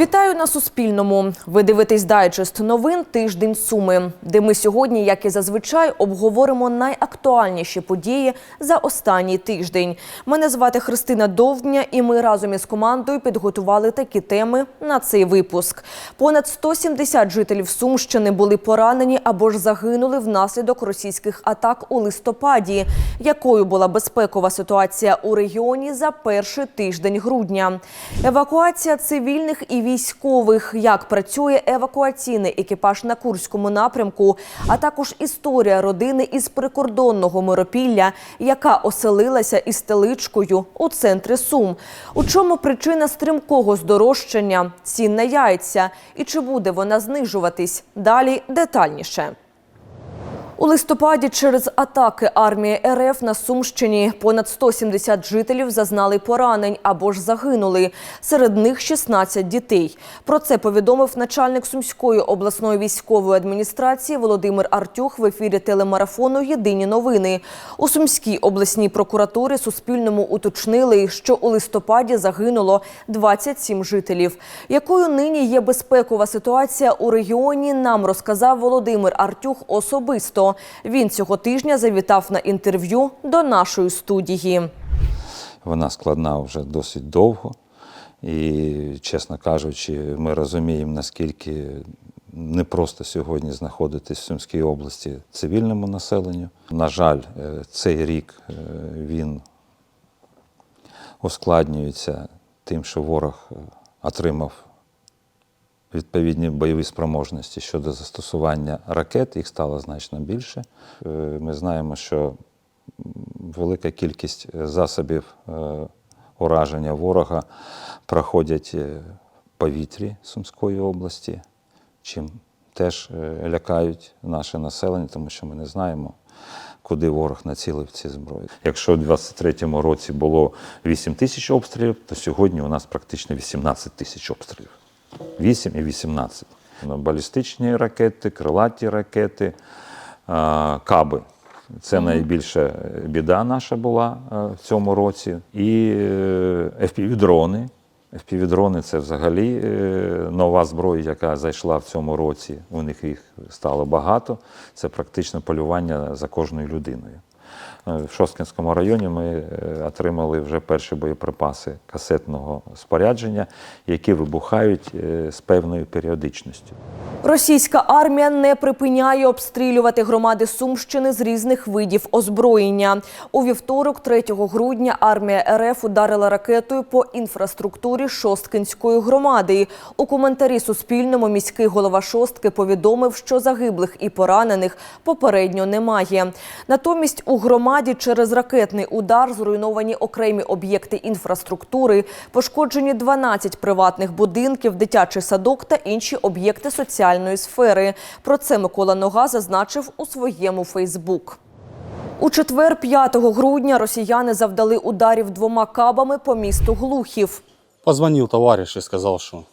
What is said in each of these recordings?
Вітаю на Суспільному. Ви дивитесь дайджест новин Тиждень Суми, де ми сьогодні, як і зазвичай, обговоримо найактуальніші події за останній тиждень. Мене звати Христина Довдня, і ми разом із командою підготували такі теми на цей випуск. Понад 170 жителів Сумщини були поранені або ж загинули внаслідок російських атак у листопаді. Якою була безпекова ситуація у регіоні за перший тиждень грудня? Евакуація цивільних і військових, як працює евакуаційний екіпаж на Курському напрямку, а також історія родини із прикордонного миропілля, яка оселилася із теличкою у центрі Сум. У чому причина стрімкого здорожчання цін на яйця і чи буде вона знижуватись? Далі детальніше. У листопаді через атаки армії РФ на Сумщині понад 170 жителів зазнали поранень або ж загинули. Серед них 16 дітей. Про це повідомив начальник Сумської обласної військової адміністрації Володимир Артюх в ефірі телемарафону Єдині новини. У Сумській обласній прокуратурі Суспільному уточнили, що у листопаді загинуло 27 жителів. Якою нині є безпекова ситуація у регіоні, нам розказав Володимир Артюх особисто. Він цього тижня завітав на інтерв'ю до нашої студії. Вона складна вже досить довго. І, чесно кажучи, ми розуміємо, наскільки непросто сьогодні знаходитись в Сумській області цивільному населенню. На жаль, е, цей рік е, він ускладнюється тим, що ворог е, отримав відповідні бойові спроможності щодо застосування ракет, їх стало значно більше. Е, Ми знаємо, що велика кількість засобів е, ураження ворога проходять е, в повітрі Сумської області, чим теж лякають наше населення, тому що ми не знаємо, куди ворог націлив ці зброї. Якщо у 23-му році було 8 тисяч обстрілів, то сьогодні у нас практично 18 тисяч обстрілів. 8 і 18. Ну, Балістичні ракети, крилаті ракети, каби. Це найбільша біда наша була в цьому році. І е, FPV-дрони. FPV-дрони – це взагалі е, нова зброя, яка зайшла в цьому році. У них їх стало багато. Це практично полювання за кожною людиною. В Шосткинському районі ми е, отримали вже перші боєприпаси касетного спорядження, які вибухають е, з певною періодичністю. Російська армія не припиняє обстрілювати громади Сумщини з різних видів озброєння. У вівторок, 3 грудня, армія РФ ударила ракетою по інфраструктурі Шосткинської громади. У коментарі Суспільному міський голова Шостки повідомив, що загиблих і поранених попередньо немає. Натомість у громаді через ракетний удар зруйновані окремі об'єкти інфраструктури, пошкоджені 12 приватних будинків, дитячий садок та інші об'єкти соціальної сфери. Про це Микола Нога зазначив у своєму Фейсбук. У четвер, 5 грудня, росіяни завдали ударів двома кабами по місту Глухів. Позвонил товарищ и сказал, что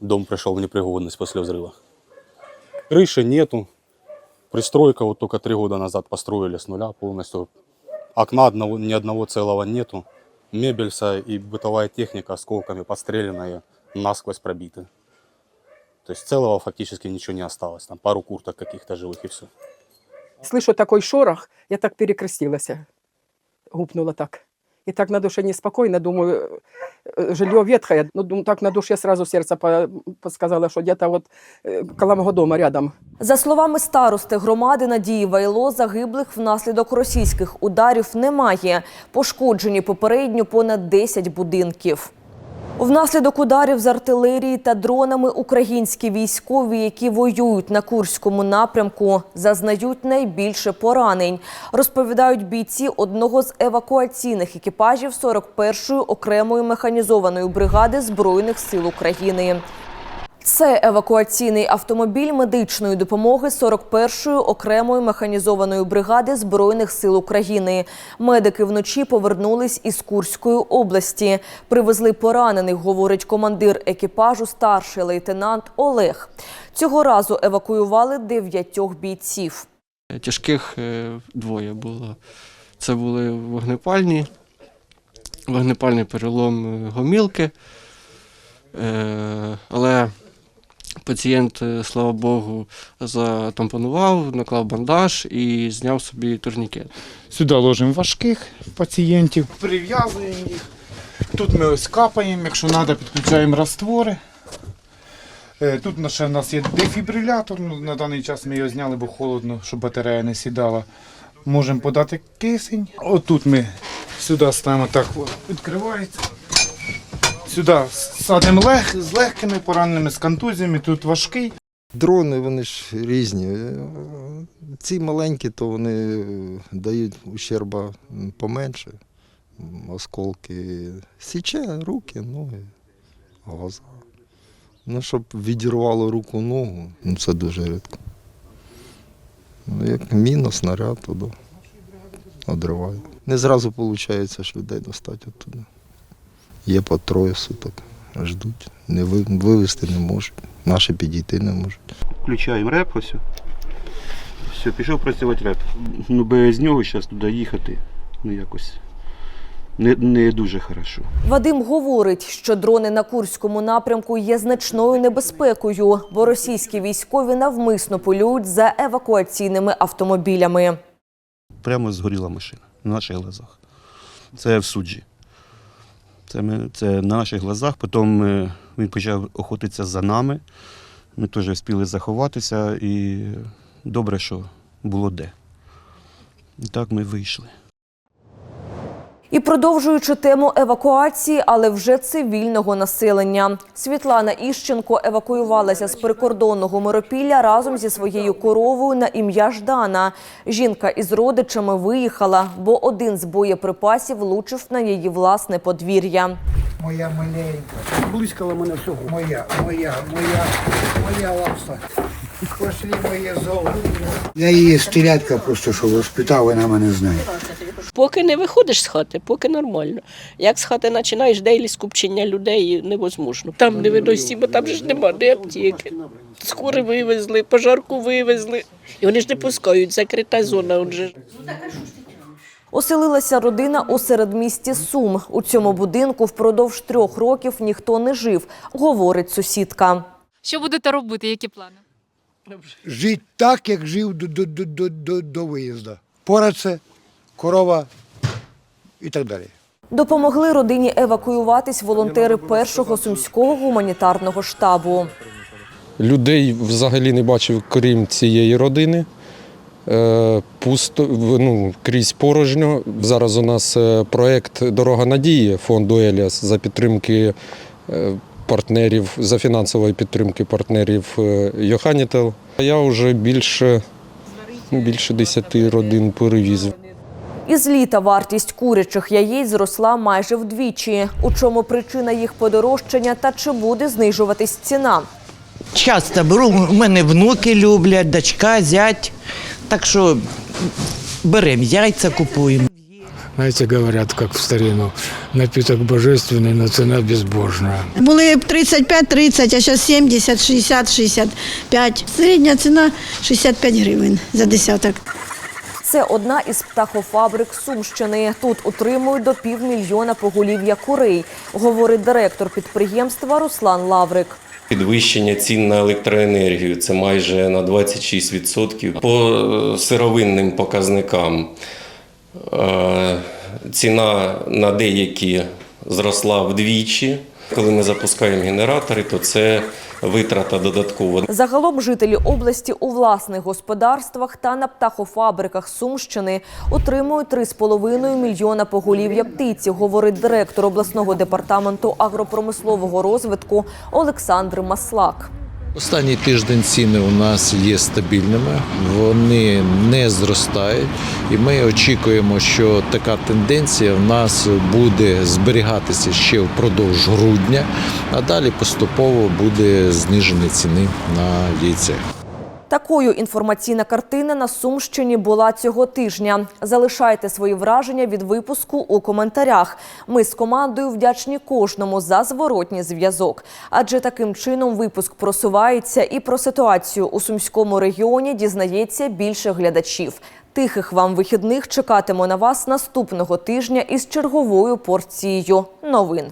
дом пришел в непригодность после взрыва. Крыши нету. Пристройка вот только три года назад построили с нуля полностью. Окна одного, ни одного целого нету. Мебель вся и бытовая техника осколками подстреленная, насквозь пробиты. То есть целого фактически ничего не осталось. Там пару курток каких-то живых и все. Слышу такой шорох, я так перекрестилась. Гупнула так. И так на душе неспокойно, думаю, э, жилье ветхое. Ну, думаю, так на душе сразу сердце по- подсказало, что где-то вот э, около моего дома рядом. За словами старости громади Надії Вайло, загиблих внаслідок російських ударів немає. Пошкоджені попередньо понад 10 будинків. Внаслідок ударів з артилерії та дронами українські військові, які воюють на Курському напрямку, зазнають найбільше поранень. Розповідають бійці одного з евакуаційних екіпажів 41-ї окремої механізованої бригади Збройних сил України. Це евакуаційний автомобіль медичної допомоги 41-ї окремої механізованої бригади Збройних сил України. Медики вночі повернулись із Курської області. Привезли поранених, говорить командир екіпажу, старший лейтенант Олег. Цього разу евакуювали дев'ятьох бійців. Тяжких е, двоє було. Це були вогнепальні, вогнепальний перелом е, гомілки, Е, пацієнт, е, слава Богу, затампонував, наклав бандаж і зняв собі турнікет. Сюди ложимо важких пацієнтів, прив'язуємо їх. Тут ми ось капаємо, якщо треба, підключаємо раствори. Е, Тут ще в нас є дефібрилятор. Ну, на даний час ми його зняли, бо холодно, щоб батарея не сідала. Можемо подати кисень. Отут ми сюди ставимо так, відкривається. Сюди садимо лег, з легкими пораненими, з контузіями, тут важкий. Дрони вони ж різні. Е, Ці маленькі, то вони дають ущерба поменше. Осколки січе руки, ноги, глаза. Ну, щоб відірвало руку ногу, ну це дуже рідко. Ну, як міна, снаряд туди одриває. Не зразу виходить ж людей достати оттуда. Є по троє суток, ждуть. Не вивезти не можуть. Наші підійти не можуть. Включаємо реп, ось. Все, пішов працювати реп. Ну, без нього зараз туди їхати, ну якось не, не дуже хорошо. Вадим говорить, що дрони на Курському напрямку є значною небезпекою, бо російські військові навмисно полюють за евакуаційними автомобілями. Прямо згоріла машина на наших глазах. Це в суджі. Це, ми, це на наших глазах. Потім ми, він почав охотитися за нами. Ми теж встигли заховатися і добре, що було де. І так ми вийшли. І продовжуючи тему евакуації, але вже цивільного населення. Світлана Іщенко евакуювалася з прикордонного Миропілля разом зі своєю коровою на ім'я Ждана. Жінка із родичами виїхала, бо один з боєприпасів влучив на її власне подвір'я. Моя маленька. Блискала мене всього. Моя, моя, моя, моя лапса. Пошли моє золото. Я її стрілятка просто що воспитав, вона мене знає. Поки не виходиш з хати, поки нормально. Як з хати починаєш дейлі скупчення людей невозможно. Там не виносі, бо там ж нема де аптеки. Скори вивезли, пожарку вивезли. І вони ж не пускають, закрита зона. Отже. Оселилася родина у середмісті Сум. У цьому будинку впродовж трьох років ніхто не жив, говорить сусідка. Що будете робити? Які плани? Жити так, як жив до, до, до, до, до, виїзду. Пораце, корова і так далі. Допомогли родині евакуюватись волонтери першого сумського гуманітарного штабу. Людей взагалі не бачив, крім цієї родини. Е, Пусто, ну, крізь порожньо. Зараз у нас е, проєкт Дорога надії фонду Еліас за підтримки е, партнерів, за фінансової підтримки партнерів Йоханітел. Я вже більше, більше 10 родин перевіз. Із літа вартість курячих яєць зросла майже вдвічі. У чому причина їх подорожчання та чи буде знижуватись ціна? Часто беру, у мене внуки люблять, дочка, зять. Так що беремо яйця, купуємо. Знаете, говорят, как в старину, напиток божественный, но цена безбожная. Були б 35-30, а зараз 70, 60, 65. Середня ціна 65 гривень за десяток. Це одна із птахофабрик Сумщини. Тут утримують до півмільйона поголів'я курей, говорить директор підприємства Руслан Лаврик. Підвищення цін на електроенергію це майже на 26%. По е, сировинним показникам е, ціна на деякі зросла вдвічі. Коли ми запускаємо генератори, то це витрата додаткова. Загалом жителі області у власних господарствах та на птахофабриках Сумщини отримують 3,5 мільйона поголів'я птиці, говорить директор обласного департаменту агропромислового розвитку Олександр Маслак. Останній тиждень ціни у нас є стабільними, вони не зростають, і ми очікуємо, що така тенденція в нас буде зберігатися ще впродовж грудня, а далі поступово буде зниження ціни на яйце. Такою інформаційна картина на Сумщині була цього тижня. Залишайте свої враження від випуску у коментарях. Ми з командою вдячні кожному за зворотній зв'язок. Адже таким чином випуск просувається і про ситуацію у сумському регіоні дізнається більше глядачів. Тихих вам вихідних чекатиму на вас наступного тижня із черговою порцією новин.